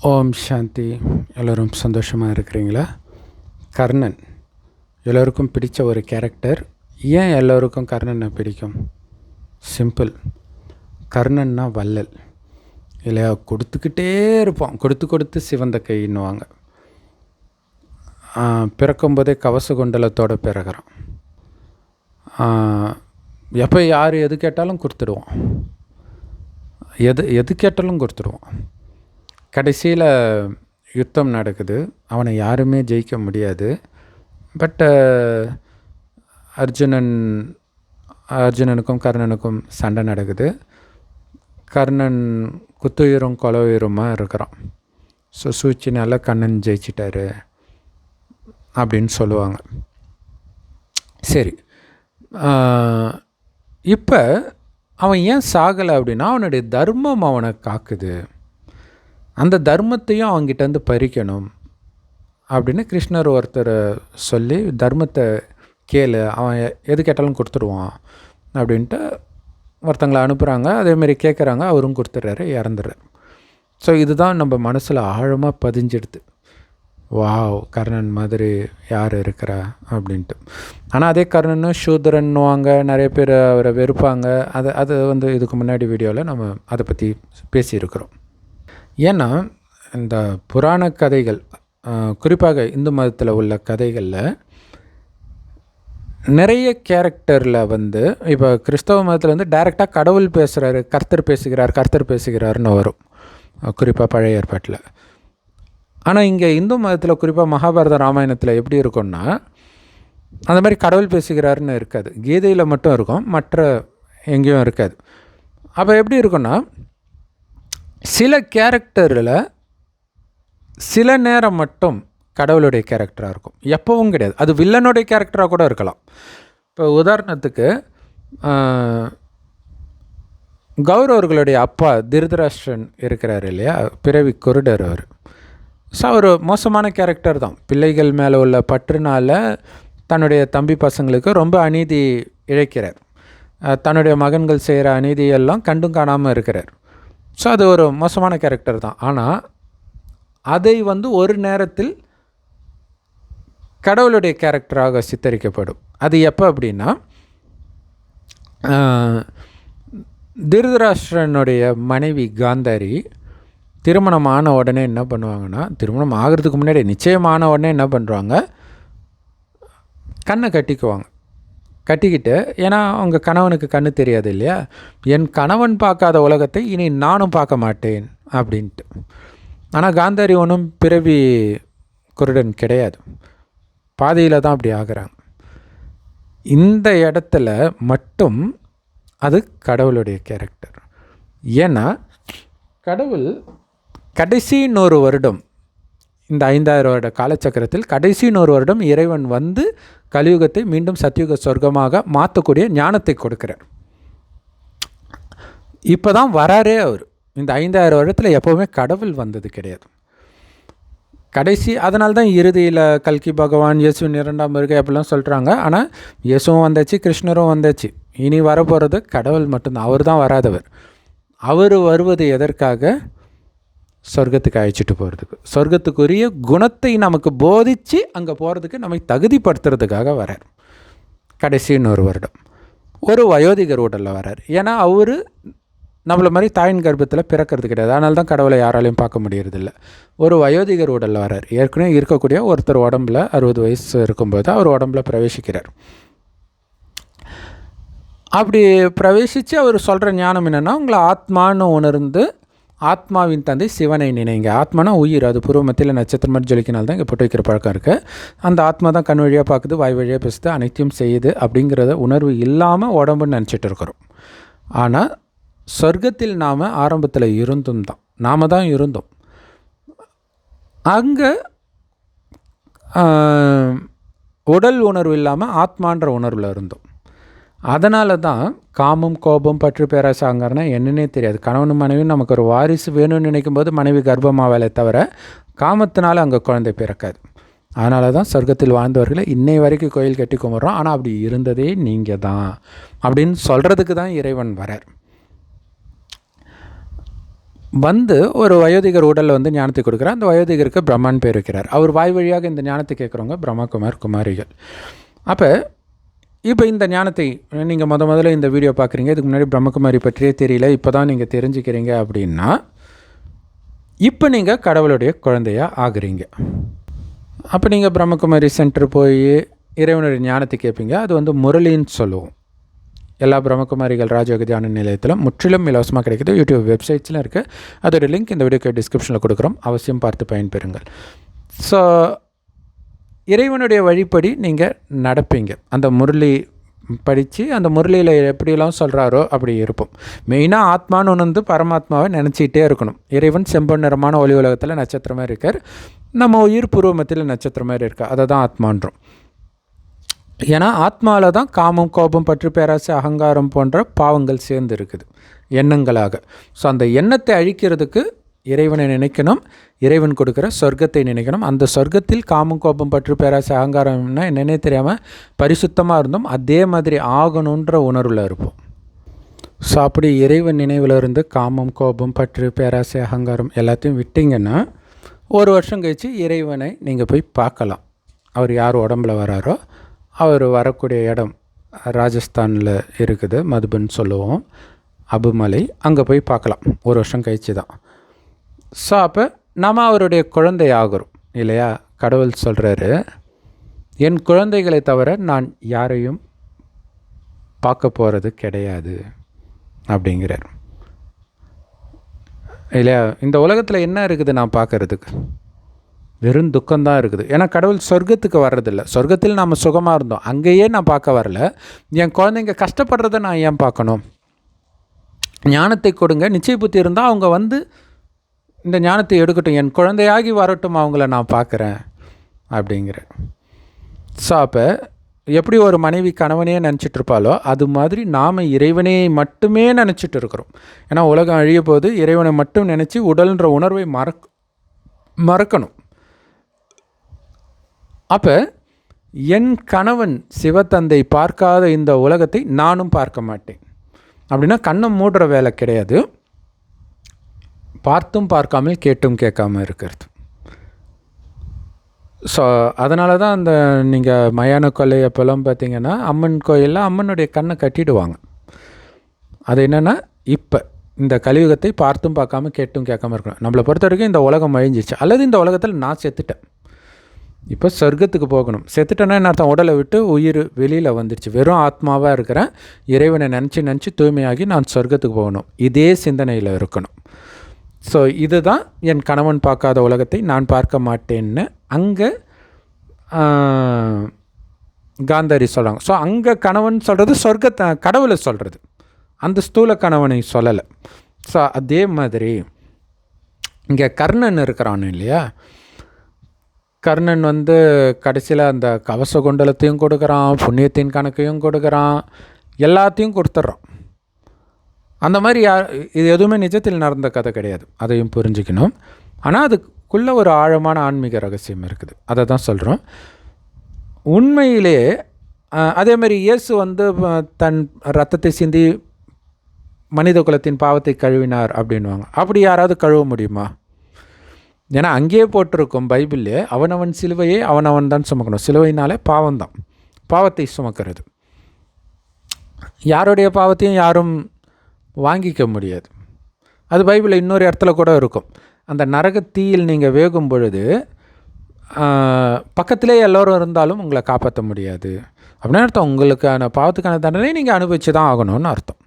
ஓம் சாந்தி. எல்லோரும் சந்தோஷமாக இருக்கிறீங்களா? கர்ணன். எல்லோருக்கும் பிடித்த ஒரு கேரக்டர் ஏன் எல்லோருக்கும் கர்ணனை பிடிக்கும்? சிம்பிள் கர்ணன்னா வள்ளல். இல்லையா? கொடுத்துக்கிட்டே இருப்போம் கொடுத்து கொடுத்து சிவந்த கைன்னுவாங்க. பிறக்கும்போதே கவச குண்டலத்தோடு பிறகுறான். எப்போ யார் எது கேட்டாலும் கொடுத்துடுவோம் எது எது கேட்டாலும் கொடுத்துடுவோம் கடைசியில் யுத்தம் நடக்குது. அவனை யாருமே ஜெயிக்க முடியாது. பட் அர்ஜுனன் அர்ஜுனனுக்கும் கர்ணனுக்கும் சண்டை நடக்குது. கர்ணன் குத்துயிரும் கொலவுயிருமாக இருக்கிறான். ஸோ சூழ்ச்சினால் கண்ணன் ஜெயிச்சிட்டாரு அப்படின்னு சொல்லுவாங்க. சரி. இப்போ அவன் ஏன் சாகலை அப்படின்னா அவனுடைய தர்மம் அவனை காக்குது. அந்த தர்மத்தையும் அவங்ககிட்டேருந்து பறிக்கணும் அப்படின்னு கிருஷ்ணர் ஒருத்தர் சொல்லி தர்மத்தை கேளு அவன் எது கேட்டாலும் கொடுத்துருவான் அப்படின்ட்டு ஒருத்தங்களை அனுப்புகிறாங்க அதேமாரி கேட்குறாங்க அவரும் கொடுத்துட்றாரு இறந்துடுறாரு ஸோ இதுதான் நம்ம மனசில் ஆழமாக பதிஞ்சிடுது. வாவ் கர்ணன் மாதிரி யார் இருக்கிறா? அப்படின்ட்டு. ஆனால் அதே கர்ணனும் சூதரன்னுவாங்க நிறைய பேர் அவரை வெறுப்பாங்க. அது அது வந்து இதுக்கு முன்னாடி வீடியோவில் நம்ம அதை பற்றி பேசியிருக்கிறோம். ஏன்னா இந்த புராண கதைகள் குறிப்பாக இந்து மதத்தில் உள்ள கதைகளில் நிறைய கேரக்டரில் வந்து இப்போ கிறிஸ்தவ மதத்தில் வந்து டைரெக்டாக கடவுள் பேசுகிறாரு கர்த்தர் பேசுகிறார் கர்த்தர் பேசுகிறாருன்னு வரும். குறிப்பாக பழைய ஏற்பாட்டில். ஆனால் இங்கே இந்து மதத்தில் குறிப்பாக மகாபாரத ராமாயணத்தில் எப்படி இருக்கும்னா அந்த மாதிரி கடவுள் பேசுகிறாருன்னு இருக்காது. கீதையில் மட்டும் இருக்கும் மற்ற எங்கேயும் இருக்காது. அப்போ எப்படி இருக்குன்னா சில கேரக்டரில் சில நேரம் மட்டும் கடவுளுடைய கேரக்டராக இருக்கும். எப்போவும் கிடையாது. அது வில்லனுடைய கேரக்டராக கூட இருக்கலாம். இப்போ உதாரணத்துக்கு கௌரவர்களுடைய அப்பா திருதராஷ்டிரன் இருக்கிறார் இல்லையா? பிறவி குருடர் அவர். ஸோ அவர் மோசமான கேரக்டர் தான். பிள்ளைகள் மேலே உள்ள பற்றுனால் தன்னுடைய தம்பி பசங்களுக்கு ரொம்ப அநீதி இழைக்கிறார். தன்னுடைய மகன்கள் செய்கிற அநீதியெல்லாம் கண்டும் காணாமல் இருக்கிறார். ஸோ அது ஒரு மோசமான கேரக்டர் தான். ஆனால் அதை வந்து ஒரு நேரத்தில் கடவுளுடைய கேரக்டராக சித்தரிக்கப்படும். அது எப்போ அப்படின்னா திருதராஷ்டிரனுடைய மனைவி காந்தாரி திருமணம் ஆன உடனே என்ன பண்ணுவாங்கன்னா திருமணம் ஆகிறதுக்கு முன்னாடி நிச்சயமான உடனே என்ன பண்ணுறாங்க கண்ணை கட்டிக்குவாங்க. கட்டிக்கிட்டு ஏன்னா அவங்க கணவனுக்கு கண்ணு தெரியாது இல்லையா? என் கணவன் பார்க்காத உலகத்தை இனி நானும் பார்க்க மாட்டேன் அப்படின்ட்டு. ஆனால் காந்தாரி ஒன்றும் பிறவி குருடன் கிடையாது. பாதையில் தான் அப்படி ஆகிறாங்க. இந்த இடத்துல மட்டும் அது கடவுளுடைய கேரக்டர் ஏன்னா கடவுள் கடைசி நூறு வருடம் இந்த ஐந்தாயிரம் வருட காலச்சக்கரத்தில் கடைசி நூறு வருடம் இறைவன் வந்து கலியுகத்தை மீண்டும் சத்தியுக சொர்க்கமாக மாற்றக்கூடிய ஞானத்தை கொடுக்குறார். இப்போ தான் வராரே அவர். இந்த ஐந்தாயிரம் வருடத்தில் எப்போவுமே கடவுள் வந்தது கிடையாது. கடைசி அதனால தான் இறுதியில் கல்கி பகவான் இயேசு இரண்டாம் வருகை அப்படிலாம் சொல்கிறாங்க ஆனால் இயேசுவும் வந்தாச்சு கிருஷ்ணரும் வந்தாச்சு. இனி வரப்போகிறது கடவுள் மட்டும்தான். அவர் தான் வராதவர். அவர் வருவது எதற்காக? சொர்க்கத்துக்கு அழைச்சிட்டு போகிறதுக்கு சொர்க்கத்துக்குரிய குணத்தை நமக்கு போதித்து அங்கே போகிறதுக்கு நம்மை தகுதிப்படுத்துறதுக்காக வரார் கடைசின்னு ஒரு வருடம். ஒரு வயோதிகர் உடலில் வரார் ஏன்னா அவர் நம்மளை மாதிரி தாயின் கர்ப்பத்தில் பிறக்கிறது கிடையாது. அதனால தான் கடவுளை யாராலையும் பார்க்க முடியறதில்ல. ஒரு வயோதிகர் உடலில் வரார் ஏற்கனவே இருக்கக்கூடிய ஒருத்தர் உடம்புல அறுபது வயசு இருக்கும்போது அவர் உடம்புல பிரவேசிக்கிறார். அப்படி பிரவேசித்து அவர் சொல்கிற ஞானம் என்னென்னா உங்களை ஆத்மான்னு உணர்ந்து ஆத்மாவின் தந்தை சிவனை நினைங்க. ஆத்மானா உயிர். அது பூர்வ மத்தியில் நட்சத்திரம் மாதிரி ஜொலிக்கினால் தான் இங்கே போட்டு வைக்கிற பழக்கம் இருக்குது அந்த ஆத்மா தான் கண் வழியாக பார்க்குது வாய் வழியாக பேசுது அனைத்தையும் செய்யுது அப்படிங்கிறத உணர்வு இல்லாமல் உடம்புன்னு நினச்சிட்டு இருக்கிறோம். ஆனால் சொர்க்கத்தில் நாம் ஆரம்பத்தில் இருந்தும் தான். நாம் தான் இருந்தோம். அங்கே உடல் உணர்வு இல்லாமல் ஆத்மான்ற உணர்வில் இருந்தோம். அதனால தான் காமம் கோபம் பற்று பேராசாங்கன்னா என்னன்னே தெரியாது. கணவனும் மனைவியும் நமக்கு ஒரு வாரிசு வேணும்னு நினைக்கும் போது மனைவி கர்ப்பமாவலை தவிர காமத்தினால அங்கே குழந்தை பிறக்காது. அதனால தான் சொர்க்கத்தில் வாழ்ந்தவர்களை இன்னை வரைக்கும் கோயில் கட்டி கும்பிட்றோம். ஆனால் அப்படி இருந்ததே நீங்கள் தான் அப்படின்னு சொல்கிறதுக்கு தான் இறைவன் வரார். வந்து ஒரு வயோதிகர் உடலில் வந்து ஞானத்தை கொடுக்குறார். அந்த வயோதிகருக்கு பிரம்மான் பேர் வைக்கிறார். அவர் வாய் வழியாக இந்த ஞானத்தை கேட்குறவங்க பிரம்மகுமார் குமாரிகள். அப்போ இப்போ இந்த ஞானத்தை நீங்கள் முத முதல்ல இந்த வீடியோ பார்க்குறீங்க. இதுக்கு முன்னாடி பிரம்மகுமாரி பற்றியே தெரியல. இப்போ தான் நீங்கள் தெரிஞ்சுக்கிறீங்க அப்படின்னா இப்போ நீங்கள் கடவுளுடைய குழந்தையாக ஆகுறீங்க. அப்போ நீங்கள் பிரம்மகுமாரி சென்டர் போய் இறைவனுடைய ஞானத்தை கேட்பீங்க. அது வந்து முரளின்னு சொல்லுவோம். எல்லா பிரம்மகுமாரிகள் ராஜயோக தியான நிலையத்தில் முற்றிலும் இலவசமாக கிடைக்குது. யூடியூப் வெப்சைட்ஸில் இருக்குது அதோடய லிங்க் இந்த வீடியோக்கு டிஸ்கிரிப்ஷனில் கொடுக்குறோம். அவசியம் பார்த்து பயன்பெறுங்கள். ஸோ இறைவனுடைய வழிப்படி நீங்கள் நடப்பீங்க. அந்த முரளி படித்து அந்த முரளியில் எப்படியெல்லாம் சொல்கிறாரோ அப்படி இருப்போம். மெயினாக ஆத்மான்னு வந்து பரமாத்மாவை நினச்சிக்கிட்டே இருக்கணும். இறைவன் செம்பன் நிறமான ஒளி உலகத்தில் நட்சத்திரமாக இருக்கார். நம்ம உயிர் பூர்வமத்தில் நட்சத்திரம் மாதிரி இருக்கா? அதை தான் ஆத்மான்றோம். ஏன்னா ஆத்மாவில் தான் காமம் கோபம் பற்று பேராசை அகங்காரம் போன்ற பாவங்கள் சேர்ந்து இருக்குது. எண்ணங்களாக. ஸோ அந்த எண்ணத்தை அழிக்கிறதுக்கு இறைவனை நினைக்கணும் இறைவன் கொடுக்குற சொர்க்கத்தை நினைக்கணும். அந்த சொர்க்கத்தில் காமம் கோபம் பற்று பேராசை அகங்காரம்னா என்னன்னே தெரியாமல் பரிசுத்தமாக இருந்தோம் அதே மாதிரி ஆகணுன்ற உணர்வில் இருப்போம். ஸோ அப்படி இறைவன் நினைவில் இருந்து காமம் கோபம் பற்று பேராசை அகங்காரம் எல்லாத்தையும் விட்டிங்கன்னா ஒரு வருஷம் கழித்து இறைவனை நீங்கள் போய் பார்க்கலாம். அவர் யார் உடம்புல வராரோ அவர் வரக்கூடிய இடம் ராஜஸ்தானில் இருக்குது மதுபன் சொல்லுவோம் அபுமலை அங்கே போய் பார்க்கலாம். ஒரு வருஷம் கழிச்சு தான் ஸோ அப்போ நம்ம அவருடைய குழந்தை ஆகிறோம் இல்லையா? கடவுள் சொல்கிறாரு என் குழந்தைகளை தவிர நான் யாரையும் பார்க்க போகிறது கிடையாது அப்படிங்கிறார். இல்லையா? இந்த உலகத்தில் என்ன இருக்குது நான் பார்க்குறதுக்கு? வெறும் துக்கம்தான் இருக்குது. ஏன்னா கடவுள் சொர்க்கத்துக்கு வர்றதில்ல. சொர்க்கத்தில் நாம் சுகமாக இருந்தோம். அங்கேயே நான் பார்க்க வரல. என் குழந்தைங்க கஷ்டப்படுறத நான் ஏன் பார்க்கணும்? ஞானத்தை கொடுங்க. நிச்சய புத்தி இருந்தால் அவங்க வந்து இந்த ஞானத்தை எடுக்கட்டும் என் குழந்தையாகி வரட்டும் அவங்கள நான் பார்க்குறேன் அப்படிங்கிற. ஸோ அப்போ எப்படி ஒரு மனைவி கணவனே நினச்சிட்டு இருப்பாளோ அது மாதிரி நாம் இறைவனே மட்டுமே நினச்சிட்டு இருக்கிறோம் ஏன்னா உலகம் அழிய போது இறைவனை மட்டும் நினச்சி உடல்ன்ற உணர்வை மறக் மறக்கணும். அப்போ என் கணவன் சிவத்தந்தை பார்க்காத இந்த உலகத்தை நானும் பார்க்க மாட்டேன். அப்படின்னா கண்ணை மூடுற வேலை கிடையாது. பார்த்தும் பார்க்காமல் கேட்டும் கேட்காம இருக்கிறது. ஸோ அதனால தான் அந்த நீங்கள் மயான கொலை அப்போல்லாம் பார்த்தீங்கன்னா அம்மன் கோயிலில் அம்மனுடைய கண்ணை கட்டிடுவாங்க. அது என்னென்னா இப்போ இந்த கலியுகத்தை பார்த்தும் பார்க்காம கேட்டும் கேட்காம இருக்கணும். நம்மளை பொறுத்த வரைக்கும் இந்த உலகம் அழிஞ்சிச்சு அல்லது இந்த உலகத்தில் நான் செத்துட்டேன். இப்போ சொர்க்கத்துக்கு போகணும். செத்துட்டேன்னா என்ன அர்த்தம்? உடலை விட்டு உயிர் வெளியில் வந்துடுச்சு வெறும் ஆத்மாவாக இருக்கிறேன். இறைவனை நினச்சி நினச்சி தூய்மையாகி நான் சொர்க்கத்துக்கு போகணும். இதே சிந்தனையில் இருக்கணும். ஸோ இதுதான் என் கணவன் பார்க்காத உலகத்தை நான் பார்க்க மாட்டேன்னு அங்கே காந்தாரி சொல்கிறாங்க ஸோ அங்கே கணவன் சொல்கிறது சொர்க்கத்தை கடவுளை சொல்கிறது அந்த ஸ்தூல கணவனை சொல்லலை. ஸோ அதே மாதிரி இங்கே கர்ணன் இருக்கிறான் இல்லையா? கர்ணன் வந்து கடைசியில் அந்த கவச குண்டலத்தையும் கொடுக்குறான் புண்ணியத்தின் கணக்கையும் கொடுக்குறான் எல்லாத்தையும் கொடுத்துட்றான். அந்த மாதிரி யார் இது எதுவுமே நிஜத்தில் நடந்த கதை கிடையாது. அதையும் புரிஞ்சுக்கணும். ஆனால் அதுக்குள்ளே ஒரு ஆழமான ஆன்மீக ரகசியம் இருக்குது. அதை தான் சொல்கிறோம் உண்மையிலே அதே மாதிரி இயேசு வந்து தன் ரத்தத்தை சிந்தி மனித குலத்தின் பாவத்தை கழுவினார் அப்படின்வாங்க அப்படி யாராவது கழுவ முடியுமா? ஏன்னா அங்கேயே போட்டிருக்கும் பைபிள்லே அவனவன் சிலுவையே அவனவன் தான் சுமக்கணும். சிலுவைனாலே பாவம்தான். பாவத்தை சுமக்கிறது. யாருடைய பாவத்தையும் யாரும் வாங்கிக்க முடியாது. அது பைபிளில் இன்னொரு இடத்துல கூட இருக்கும். அந்த நரக தீயில் நீங்கள் வேகும் பொழுது பக்கத்திலே எல்லோரும் இருந்தாலும் உங்களை காப்பாற்ற முடியாது. அப்படின்னு அர்த்தம். உங்களுக்கான பாவத்துக்கான தண்டனை நீங்கள் அனுபவிச்சு தான் ஆகணும்னு அர்த்தம்.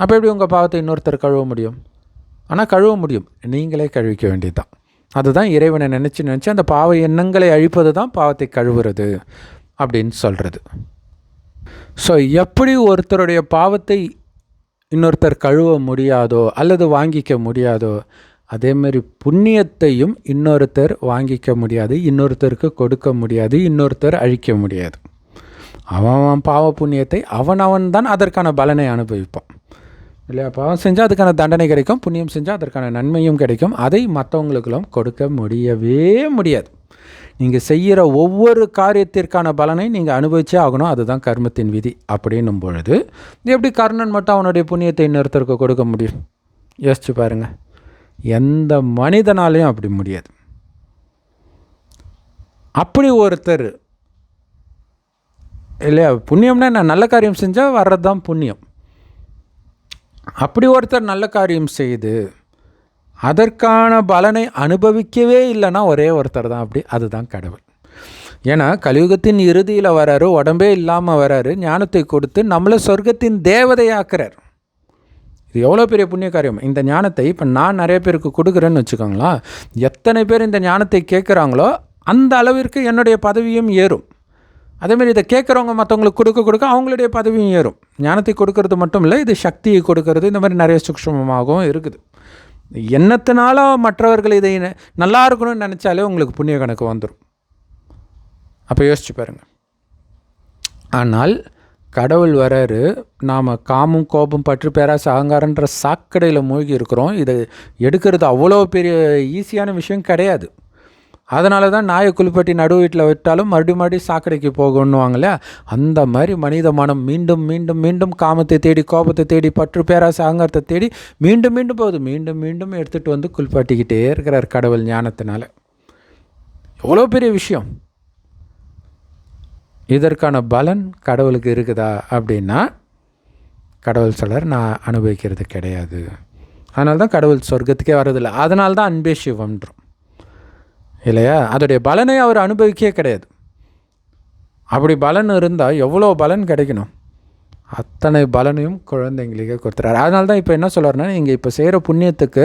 அப்போ எப்படி உங்கள் பாவத்தை இன்னொருத்தர் கழுவ முடியும்? ஆனால் கழுவ முடியும். நீங்களே கழுவிக்க வேண்டியது தான் அதுதான் இறைவனை நினச்சி நினச்சி அந்த பாவ எண்ணங்களை அழிப்பது தான் பாவத்தை கழுவுறது அப்படின்னு சொல்கிறது ஸோ எப்படி ஒருத்தருடைய பாவத்தை இன்னொருத்தர் கழுவ முடியாதோ அல்லது வாங்கிக்க முடியாதோ அதேமாரி புண்ணியத்தையும் இன்னொருத்தர் வாங்கிக்க முடியாது இன்னொருத்தருக்கு கொடுக்க முடியாது இன்னொருத்தர் அழிக்க முடியாது. அவன் பாவ புண்ணியத்தை அவன் அவன் தான் அதற்கான பலனை அனுபவிப்பான். இல்லையா? பாவம் செஞ்சால் அதுக்கான தண்டனை கிடைக்கும் புண்ணியம் செஞ்சால் அதற்கான நன்மையும் கிடைக்கும். அதை மற்றவங்களுக்கெல்லாம் கொடுக்க முடியவே முடியாது. நீங்கள் செய்கிற ஒவ்வொரு காரியத்திற்கான பலனை நீங்கள் அனுபவிச்சே ஆகணும். அதுதான் கர்மத்தின் விதி அப்படின்னும் பொழுது எப்படி கர்ணன் மட்டும் அவனுடைய புண்ணியத்தை இன்னொருத்தருக்கு கொடுக்க முடியும்? யோசிச்சு பாருங்கள் எந்த மனிதனாலையும் அப்படி முடியாது. அப்படி ஒருத்தர் இல்லையா? புண்ணியம்னா நான் நல்ல காரியம் செஞ்சால் வர்றது தான் புண்ணியம். அப்படி ஒருத்தர் நல்ல காரியம் செய்து அதற்கான பலனை அனுபவிக்கவே இல்லைன்னா ஒரே ஒருத்தர் தான். அப்படி அதுதான் கடவுள். ஏன்னா கலியுகத்தின் இறுதியில் வராரு உடம்பே இல்லாமல் வராரு ஞானத்தை கொடுத்து நம்மளை சொர்க்கத்தின் தேவதையாக்குறார். இது எவ்வளோ பெரிய புண்ணிய காரியம்? இந்த ஞானத்தை இப்போ நான் நிறைய பேருக்கு கொடுக்குறேன்னு வச்சுக்கோங்களேன் எத்தனை பேர் இந்த ஞானத்தை கேட்குறாங்களோ அந்த அளவிற்கு என்னுடைய பதவியும் ஏறும். அதேமாரி இதை கேட்குறவங்க மற்றவங்களுக்கு கொடுக்க கொடுக்க அவங்களுடைய பதவியும் ஏறும். ஞானத்தை கொடுக்கறது மட்டும் இல்லை இது சக்தியை கொடுக்கறது. இந்த மாதிரி நிறைய சூக்ஷ்மமாகவும் இருக்குது. எண்ணத்தினால மற்றவர்கள் இதை நல்லா இருக்கணும்னு நினச்சாலே உங்களுக்கு புண்ணிய கணக்கு வந்துடும் அப்போ யோசிச்சு பாருங்கள் ஆனால் கடவுள் வராரு நாம் காமும் கோபம் பற்று பேராசை அகங்காரன்ற சாக்கடையில் மூழ்கி இருக்கிறோம். இதை எடுக்கிறது அவ்வளோ பெரிய ஈஸியான விஷயம் கிடையாது. அதனால தான் நாயை குளிப்பட்டி நடு வீட்டில் விட்டாலும் மறுபடியும் மறுபடியும் சாக்கடைக்கு போகணுவாங்களே அந்த மாதிரி மனித மனம் மீண்டும் மீண்டும் மீண்டும் காமத்தை தேடி கோபத்தை தேடி பற்று பேராசை அகங்காரத்தை தேடி மீண்டும் மீண்டும் போகுது. மீண்டும் மீண்டும் எடுத்துகிட்டு வந்து குளிப்பாட்டிக்கிட்டே இருக்கிறார் கடவுள் ஞானத்தினால. எவ்வளோ பெரிய விஷயம். இதற்கான பலன் கடவுளுக்கு இருக்குதா அப்படின்னா கடவுள் சொல்கிறார் நான் அனுபவிக்கிறது கிடையாது. அதனால தான் கடவுள் சொர்க்கத்துக்கே வர்றதில்லை. அதனால தான் அன்பே சிவம்ன்றோம். இல்லையா? அதோடைய பலனை அவர் அனுபவிக்கவே கிடையாது. அப்படி பலன் இருந்தால் எவ்வளோ பலன் கிடைக்கணும்? அத்தனை பலனையும் குழந்தைங்களுக்கே கொடுத்துறாரு. அதனால தான் இப்போ என்ன சொல்கிறாருன்னா நீங்கள் இப்போ செய்கிற புண்ணியத்துக்கு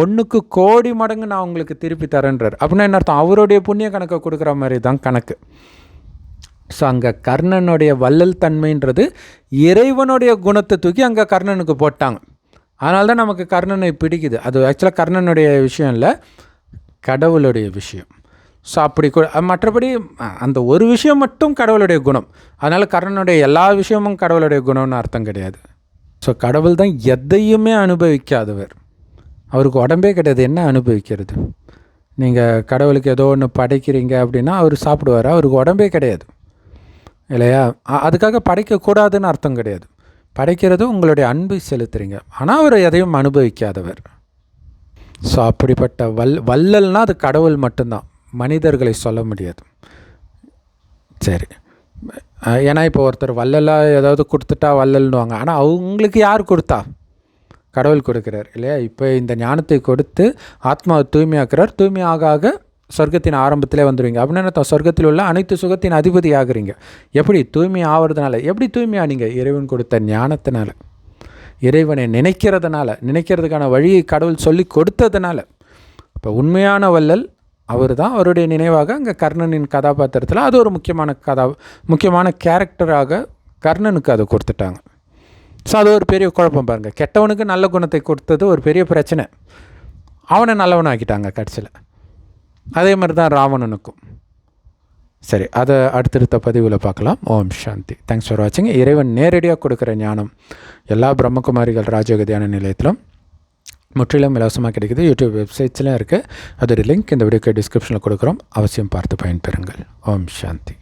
ஒன்றுக்கு கோடி மடங்கு நான் உங்களுக்கு திருப்பி தரேன்றார். அப்படின்னா என்ன அர்த்தம்? அவருடைய புண்ணிய கணக்கை கொடுக்குற மாதிரி தான் கணக்கு. ஸோ அங்கே கர்ணனுடைய வள்ளல் தன்மைன்றது இறைவனுடைய குணத்தை தூக்கி அங்கே கர்ணனுக்கு போட்டாங்க. அதனால தான் நமக்கு கர்ணனை பிடிக்குது. அது ஆக்சுவலாக கர்ணனுடைய விஷயம் இல்லை. கடவுளுடைய விஷயம். ஸோ அப்படி மற்றபடி அந்த ஒரு விஷயம் மட்டும் கடவுளுடைய குணம். அதனால் கர்ணனுடைய எல்லா விஷயமும் கடவுளுடைய குணம்னு அர்த்தம் கிடையாது. ஸோ கடவுள் தான் எதையுமே அனுபவிக்காதவர். அவருக்கு உடம்பே கிடையாது. என்ன அனுபவிக்கிறது? நீங்கள் கடவுளுக்கு ஏதோ ஒன்று படைக்கிறீங்க அப்படின்னா அவர் சாப்பிடுவார். அவருக்கு உடம்பே கிடையாது. இல்லையா? அதுக்காக படைக்கக்கூடாதுன்னு அர்த்தம் கிடையாது. படைக்கிறது உங்களுடைய அன்பை செலுத்துறீங்க. ஆனால் அவர் எதையும் அனுபவிக்காதவர். ஸோ அப்படிப்பட்ட வல் வல்லல்னால் அது கடவுள் மட்டும்தான். மனிதர்களை சொல்ல முடியாது. சரி. ஏன்னா இப்போ ஒருத்தர் வள்ளலாக ஏதாவது கொடுத்துட்டா வள்ளல்னுவாங்க ஆனால் அவங்களுக்கு யார் கொடுத்தா? கடவுள் கொடுக்குறார் இல்லையா? இப்போ இந்த ஞானத்தை கொடுத்து ஆத்மாவை தூய்மையாக்குறார். தூய்மை ஆக ஆக சொர்க்கத்தின் ஆரம்பத்திலே வந்துடுவீங்க அப்படின்னு சொர்க்கத்தில் உள்ள அனைத்து சுகத்தின் அதிபதி ஆகுறீங்க எப்படி? தூய்மை ஆகிறதுனால எப்படி தூய்மையானீங்க இறைவன் கொடுத்த ஞானத்தினால? இறைவனை நினைக்கிறதுனால நினைக்கிறதுக்கான வழியை கடவுள் சொல்லி கொடுத்ததுனால இப்போ உண்மையான வள்ளல் அவர் தான் அவருடைய நினைவாக அங்கே கர்ணனின் கதாபாத்திரத்தில் அது ஒரு முக்கியமான கதா முக்கியமான கேரக்டராக கர்ணனுக்கு அதை கொடுத்துட்டாங்க. ஸோ அது ஒரு பெரிய குழப்பம் பாருங்கள் கெட்டவனுக்கு நல்ல குணத்தை கொடுத்தது ஒரு பெரிய பிரச்சனை. அவனை நல்லவனாக்கிட்டாங்க கடைசியில். அதே மாதிரி தான் ராவணனுக்கும். சரி அதை அடுத்தடுத்த பதிவில் பார்க்கலாம். ஓம் சாந்தி. தேங்க்ஸ் ஃபார் வாட்சிங் இறைவன் நேரடியாக கொடுக்குற ஞானம். எல்லா பிரம்மகுமாரிகள் ராஜகதியான நிலையத்திலும் முற்றிலும் இலவசமாக கிடைக்குது. யூடியூப் வெப்சைட்ஸ்லாம் இருக்குது அதோட லிங்க் இந்த வீடியோக்கு டிஸ்கிரிப்ஷனில் கொடுக்குறோம். அவசியம் பார்த்து பயன்பெறுங்கள் ஓம் சாந்தி.